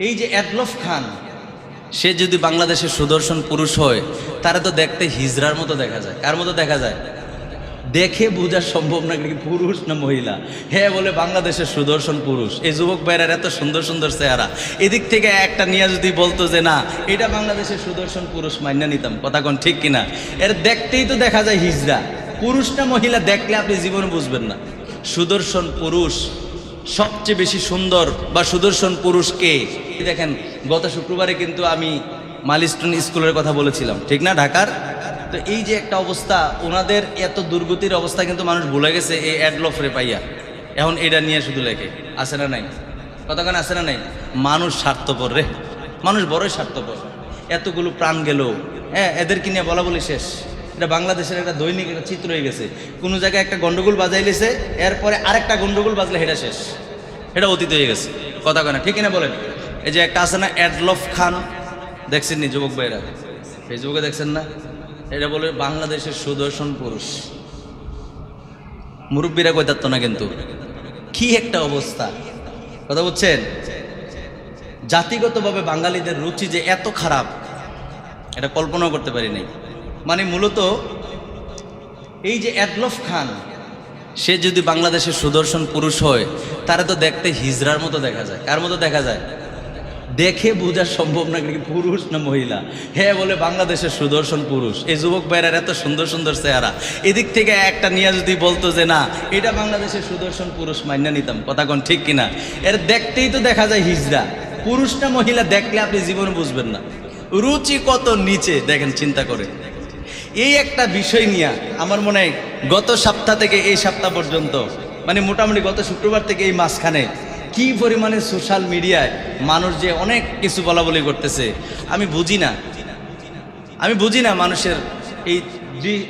এই যে অ্যাডলফ খান, সে যদি বাংলাদেশের সুদর্শন পুরুষ হয়, তারা তো দেখতে হিজড়ার মতো দেখা যায়। কার মতো দেখা যায়? দেখে বোঝা সম্ভব না কি পুরুষ না মহিলা। হ্যাঁ বলে বাংলাদেশের সুদর্শন পুরুষ। এই যুবক ভাইয়ের এত সুন্দর সুন্দর চেহারা। এদিক থেকে একটা নিয়ে যদি বলতো যে না, এটা বাংলাদেশের সুদর্শন পুরুষ মান্য নিতাম। কথা কোন ঠিক কিনা? এর দেখতেই তো দেখা যায় হিজড়া। পুরুষ না মহিলা দেখলে আপনি জীবনে বুঝবেন না। সুদর্শন পুরুষ সবচেয়ে বেশি সুন্দর বা সুদর্শন পুরুষ কে? দেখেন, গত শুক্রবারে কিন্তু আমি মালিস্টন স্কুলের কথা বলেছিলাম, ঠিক না, ঢাকার? তো এই যে একটা অবস্থা, ওনাদের এত দুর্গতির অবস্থা কিন্তু মানুষ ভুলে গেছে এই অ্যাডলফরে পাইয়া। এখন এটা নিয়ে শুধু লেখে, আছে না নাই? কতক্ষণ আছে না নাই? মানুষ স্বার্থপর রে, মানুষ বড়ই স্বার্থপর। এতগুলো প্রাণ গেল হ্যাঁ এদেরকে নিয়ে বলা বলি শেষ। এটা বাংলাদেশের একটা দৈনিক একটা চিত্র হয়ে গেছে। কোনো জায়গায় একটা গন্ডগোল বাজাইলেছে এরপরে আরেকটা গন্ডগোল বাজলে এটা শেষ। এটা অতীত হয়ে গেছে। কথা কয় না, ঠিক না বলেন? এই যে একটা আছে না অ্যাডলফ খান। দেখছেন নি যুবক ভাইরা ফেসবুকে দেখছেন না? এটা বলে বাংলাদেশের সুদর্শন পুরুষ। মুরব্বীরা কই থাকতো না কিন্তু। কি একটা অবস্থা। কথা বলছেন জাতিগতভাবে বাঙালিদের রুচি যে এত খারাপ, এটা কল্পনাও করতে পারি নাই। মানে মূলত এই যে অ্যাডলফ খান, সে যদি বাংলাদেশের সুদর্শন পুরুষ হয়, তারা তো দেখতে হিজড়ার মতো দেখা যায়। কার মতো দেখা যায়? দেখে বোঝা সম্ভব না কি পুরুষ না মহিলা। হ্যাঁ বলে বাংলাদেশের সুদর্শন পুরুষ। এই যুবক ভাইয়ের এত সুন্দর সুন্দর চেহারা। এদিক থেকে একটা নিয়ে যদি বলতো যে, না, এটা বাংলাদেশের সুদর্শন পুরুষ মান্য নিতাম। কথা কোন ঠিক কিনা? এর দেখতেই তো দেখা যায় হিজড়া। পুরুষ না মহিলা দেখলে আপনি জীবনে বুঝবেন না। রুচি কত নিচে, দেখেন, চিন্তা করে এই একটা বিষয় নিয়ে আমার মনে হয় গত সপ্তাহ থেকে এই সপ্তাহ পর্যন্ত মানে মোটামুটি গত শুক্রবার থেকে এই মাঝখানে কি পরিমাণে সোশ্যাল মিডিয়ায় মানুষ যে অনেক কিছু বলা বলি করতেছে, আমি বুঝি না। আমি বুঝি না মানুষের এই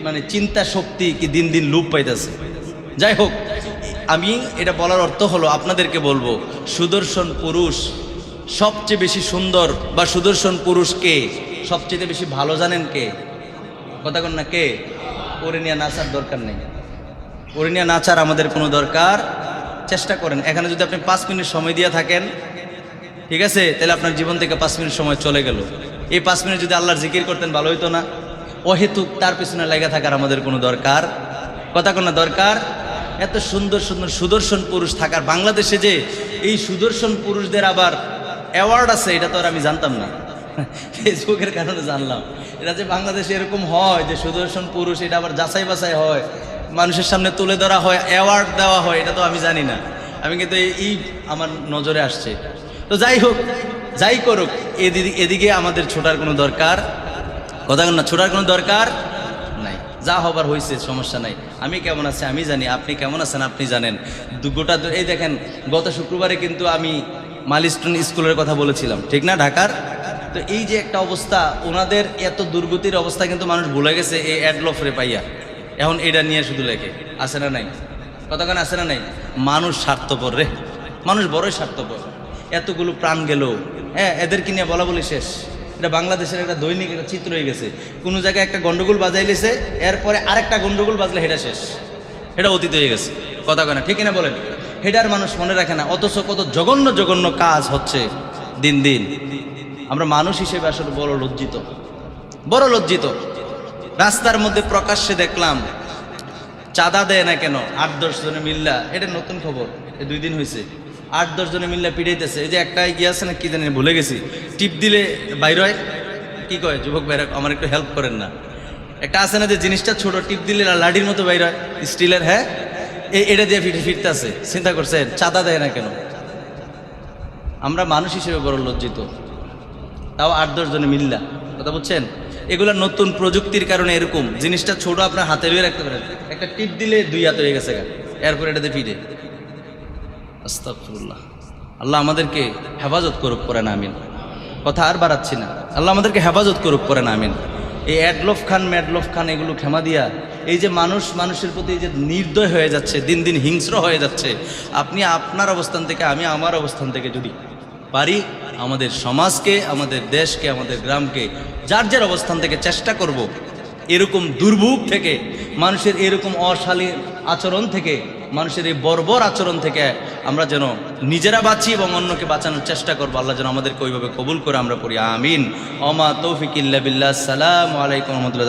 মানে চিন্তা শক্তি কি দিন দিন লুপ পাইতেছে। যাই হোক, আমি এটা বলার অর্থ হলো আপনাদেরকে বলব, সুদর্শন পুরুষ সবচেয়ে বেশি সুন্দর বা সুদর্শন পুরুষ কে? সবচেয়ে বেশি ভালো জানেন কে? কথা না কে? ওরে নিয়ে নাচার দরকার নেই। ওরে নিয়ে নাচার আমাদের কোনো দরকার চেষ্টা করেন। এখানে যদি আপনি পাঁচ মিনিট সময় দিয়ে থাকেন, ঠিক আছে? তাহলে আপনার জীবন থেকে পাঁচ মিনিট সময় চলে গেল। এই পাঁচ মিনিট যদি আল্লাহর জিকির করতেন, ভালো হইতো না। অহেতুক তার পিছনে লেগে থাকার আমাদের কোনো দরকার। কথা কোনো দরকার? এত সুন্দর সুন্দর সুদর্শন পুরুষ থাকার বাংলাদেশে যে এই সুদর্শন পুরুষদের আবার অ্যাওয়ার্ড আছে, এটা তো আর আমি জানতাম না। ফেসবুকের কারণে জানলাম। এটা যে বাংলাদেশে এরকম হয় যে সুদর্শন পুরুষ, এটা আবার যাচাই বাছাই হয়। মানুষের সামনে তুলে ধরা হয় অ্যাওয়ার্ড দেওয়া হয়, এটা তো আমি জানি না। আমি কিন্তু এই- আমার নজরে আসছে। তো যাই হোক, যাই করুক এদিকে এদিকে আমাদের ছোটার কোনো দরকার, কথা না, ছোটার কোনো দরকার নাই। যা হবার হয়েছে সমস্যা নাই। আমি কেমন আছি? আমি জানি। আপনি কেমন আছেন? আপনি জানেন। গোটা এই দেখেন, গত শুক্রবারে কিন্তু আমি মালিস্টন স্কুলের কথা বলেছিলাম, ঠিক না, ঢাকার? তো এই যে একটা অবস্থা, ওনাদের এত দুর্গতির অবস্থা কিন্তু মানুষ ভুলে গেছে, এই অ্যাডলফরে পাইয়া। এখন এটা নিয়ে শুধু লেখে। আছে না নাই? কতক্ষণ আছে না নাই? মানুষ স্বার্থপর রে। মানুষ বড়ই স্বার্থপর। এতগুলো প্রাণ গেল। হ্যাঁ এদেরকে নিয়ে বলা বলি শেষ। এটা বাংলাদেশের একটা দৈনিক একটা চিত্র হয়ে গেছে। কোনো জায়গায় একটা গন্ডগোল বাজাইলেছে, এরপরে আরেকটা গন্ডগোল বাজলে হেটা শেষ। এটা অতীত হয়ে গেছে। কথা কয় না, ঠিক না বলেন? হেটার মানুষ মনে রাখে না, অথচ কত জঘন্য জঘন্য কাজ হচ্ছে দিন দিন। আমরা মানুষ হিসেবে আসলে বড় লজ্জিত। বড় লজ্জিত। রাস্তার মধ্যে প্রকাশ্যে দেখলাম, চাঁদা দেয় না কেন? আট, দশ জনে মিল্লা। এটা নতুন খবর দুই দিন হয়েছে। আট, দশ জনে মিল্লা পিড়াইতেছে এই যে একটা গিয়ে আছে না, কি জানি, ভুলে গেছি। টিপ দিলে বাইর হয়। কি কয়, যুবক ভাইরা, আমার একটু হেল্প করেন না। একটা আছে না যে জিনিসটা ছোট, টিপ দিলে লাঠির মতো বাইর হয়। স্টিলের হ্যাঁ? এই এটা দিয়ে ফিরে ফিরতে আছে চিন্তা করছেন, চাঁদা দেয় না কেন? আমরা মানুষ হিসেবে বড় লজ্জিত। তাও আট, দশ জনে মিল্লা। কথা বুঝছেন? এগুলো নতুন প্রযুক্তির কারণে এরকম। জিনিসটা ছোট আপনার হাতে লুয়ে রাখতে পারেন। একটা টিপ দিলে দুই হাত হয়ে গেছে। এরপর এটাতে ফিরে। আস্তাগফিরুল্লাহ। আল্লাহ আমাদেরকে হেফাজত করুক করেন আমিন। কথা আর বাড়াচ্ছি না। আল্লাহ আমাদেরকে হেফাজত করুক করেন আমিন। এই অ্যাডলফ খান ম্যাডলফ খান এগুলো ক্ষমা দিয়া, এই যে মানুষ, মানুষের প্রতি এই যে নির্দয় হয়ে যাচ্ছে, দিন দিন হিংস্র হয়ে যাচ্ছে, আপনি আপনার অবস্থান থেকে, আমি আমার অবস্থান থেকে যদি পারি আমাদের সমাজকে, আমাদের দেশকে, আমাদের গ্রামকে যার যার অবস্থান থেকে চেষ্টা করব, এরকম দুর্ভোগ থেকে, মানুষের এরকম অশালীন আচরণ থেকে, মানুষের এই বর্বর আচরণ থেকে আমরা যেন নিজেরা বাঁচি এবং অন্যকে বাঁচানোর চেষ্টা করব। আল্লাহ যেন আমাদেরকে ওইভাবে কবুল করে আমরা পড়ি। আমিন। অমা তৌফিক ইল্লা সালাম আলাইকুম রহমতুল্লাহ